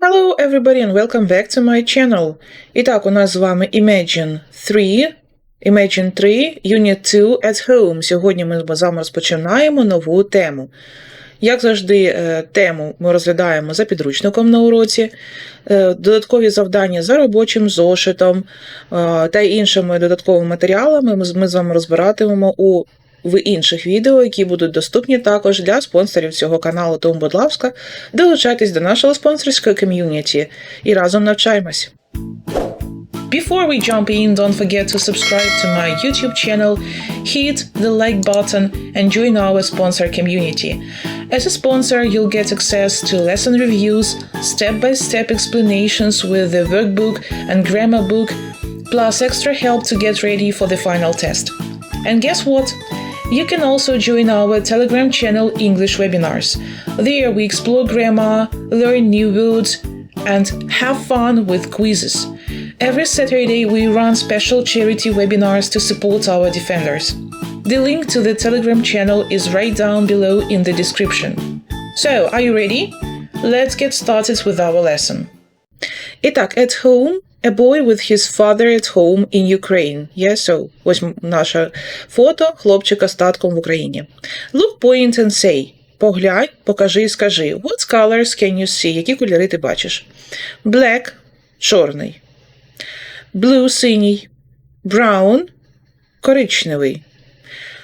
Hello everybody and welcome back to my channel. І у нас з вами Imagine 3, Imagine 3, Unit 2 at Home. Сьогодні ми з вами розпочинаємо нову тему. Як завжди, е, тему ми розглядаємо за підручником на уроці, е, додаткові завдання за робочим зошитом е, та іншими додатковими матеріалами ми з вами розбиратимемо у в інших відео, які будуть доступні також для спонсорів цього каналу. Тому, будь ласка, долучайтесь до нашого спонсорського ком'юніті і разом навчаємось. Before we jump in, don't forget to subscribe to my YouTube channel, hit the like button, and join our sponsor community. As a sponsor, you'll get access to lesson reviews, step by step explanations with the workbook and grammar book, plus extra help to get ready for the final test. And guess what? You can also join our Telegram channel English Webinars. There we explore grammar, learn new words, and have fun with quizzes. Every Saturday, we run special charity webinars to support our defenders. The link to the Telegram channel is right down below in the description. So, are you ready? Let's get started with our lesson. Итак, at home, a boy with his father at home in Ukraine. Yeah, so ось наше фото хлопчика з татком в Україні. Look, point and say. Поглянь, покажи і скажи. What colors can you see? Які кольори ти бачиш? Black – чорний. Blue – синій. Brown – коричневий.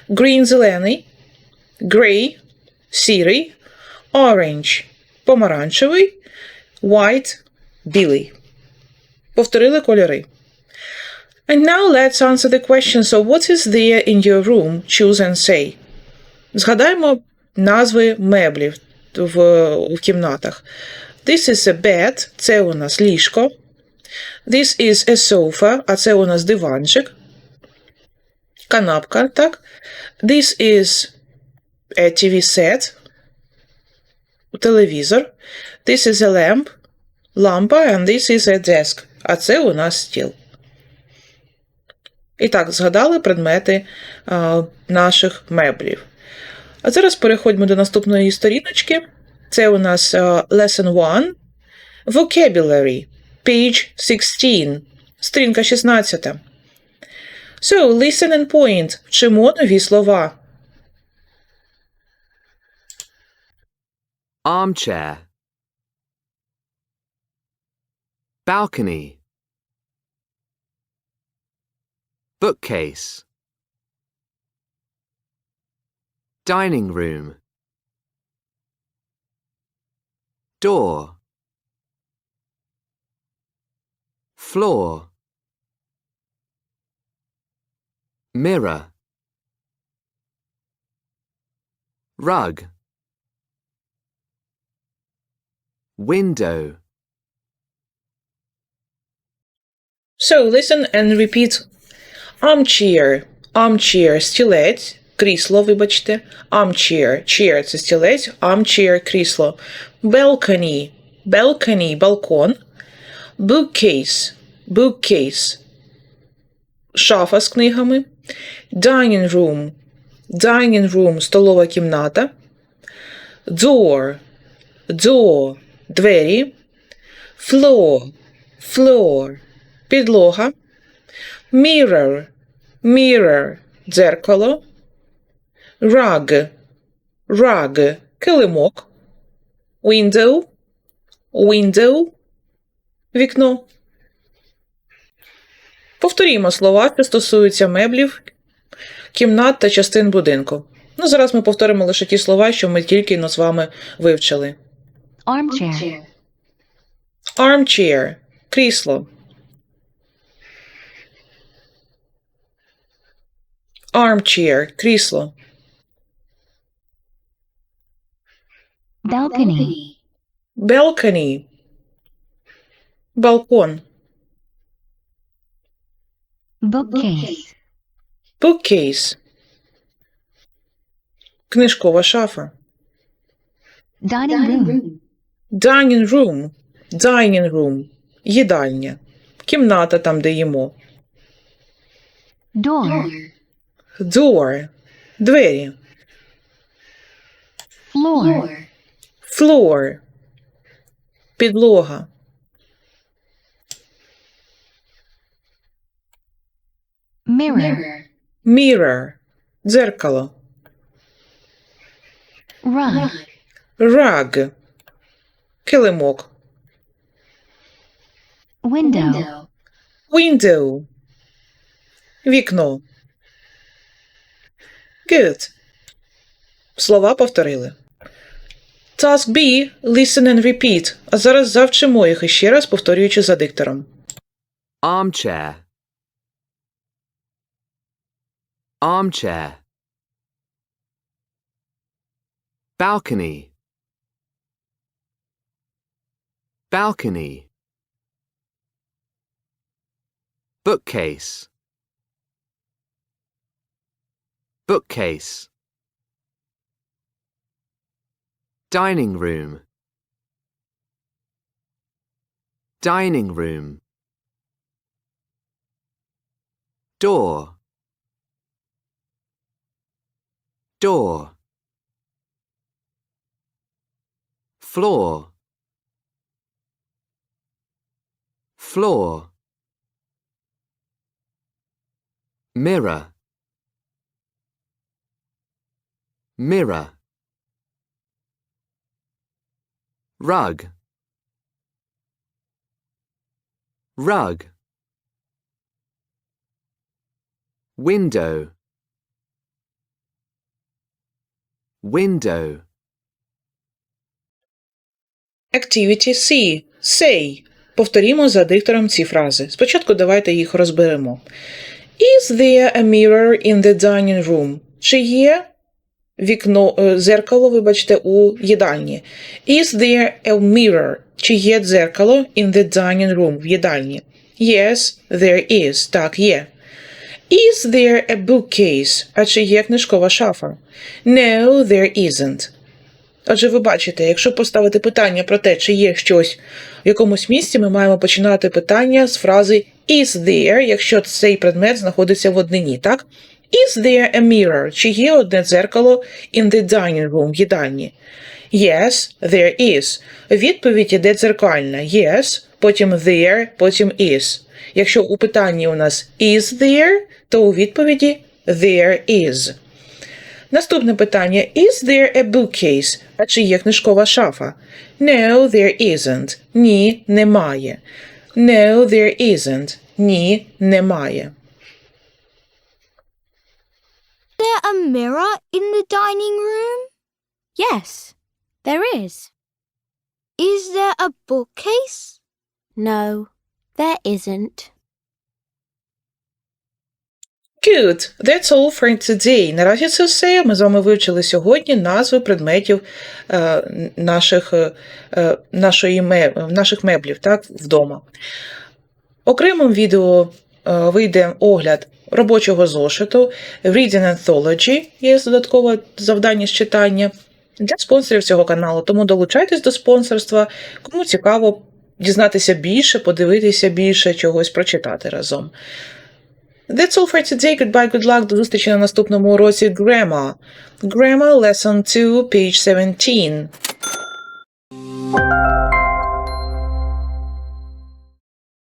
Green – зелений. Grey – сірий. Orange – помаранчевий. White – білий. Повторили кольори. And now let's answer the question. So what is there in your room? Choose and say. Згадаємо назви меблів в, в кімнатах. This is a bed, це у нас ліжко. This is a sofa, а це у нас диванчик. Канапка, так? This is a TV set. Телевізор. This is a lamp. Лампа, and this is a desk. А це у нас стіл. І так, згадали предмети а, наших меблів. А зараз переходимо до наступної сторіночки. Це у нас а, Lesson 1. Vocabulary. Page 16. Сторінка 16. So, listen and point. Вчимо нові слова. Armchair. Balcony. Bookcase. Dining room. Door. Floor. Mirror. Rug. Window. So, listen and repeat. Armchair. Armchair – стілець. Крісло, вибачте. Armchair. Chair – це стілець. Armchair – крісло. Balcony. Balcony – балкон. Bookcase. Bookcase. Шафа з книгами. Dining room. Dining room – столова кімната. Door. Door – двері. Floor. Floor – підлога. Mirror. Mirror – дзеркало. Rug. Rug – килимок. Window. Window – вікно. Повторімо слова, що стосуються меблів, кімнат та частин будинку. Ну, зараз ми повторимо лише ті слова, що ми тільки но з вами вивчили. Armchair. Armchair – крісло. Armchair – крісло. Balcony. Balcony – балкон. Bookcase. Bookcase – книжкова шафа. Dining room. Dining room – dining room – їдальня. Кімната там, де їмо. Door. Door – двері. Floor. Floor. Підлога. Mirror. Mirror. Дзеркало. Rug. Rug. Килимок. Window. Window. Вікно. Good. Слова повторили. Task B. Listen and repeat. А зараз завчимо їх іще раз, повторюючи за диктором. Armchair. Armchair. Balcony. Balcony. Bookcase. Bookcase. Dining room. Dining room. Door. Door. Floor. Floor. Mirror. Mirror. Rug. Rug. Window. Window. Activity C. Say. Повторімо за диктором ці фрази. Спочатку давайте їх розберемо. Is there a mirror in the dining room? Чи є вікно, е, зеркало, вибачте, у їдальні? Is there a mirror? Чи є дзеркало in the dining room в їдальні? Yes, there is. Так, є. Is there a bookcase? А чи є книжкова шафа? No, there isn't. Отже, ви бачите, якщо поставити питання про те, чи є щось в якомусь місці, ми маємо починати питання з фрази is there, якщо цей предмет знаходиться в однині, так? Is there a mirror? Чи є одне дзеркало in the dining room, в їдальні? Yes, there is. Відповідь іде дзеркальна. Yes, потім there, потім is. Якщо у питанні у нас is there, то у відповіді there is. Наступне питання: Is there a bookcase? А чи є книжкова шафа? No, there isn't. Ні, немає. No, there isn't. Ні, немає. there a mirror in the dining room? Yes, there is. Is there a bookcase? No, there isn't. Good. That's all for today. Наразі це все. Ми з вами вивчили сьогодні назви предметів е, наших, е, е, нашої наших меблів так, вдома. Окремим відео вийде огляд робочого зошиту Reading Anthology, є додаткове завдання з читання для спонсорів цього каналу. Тому долучайтесь до спонсорства, кому цікаво дізнатися більше, подивитися більше, чогось прочитати разом. That's all for today. Goodbye, good luck. До зустрічі на наступному уроці Grammar. Grammar Lesson 2, page 17.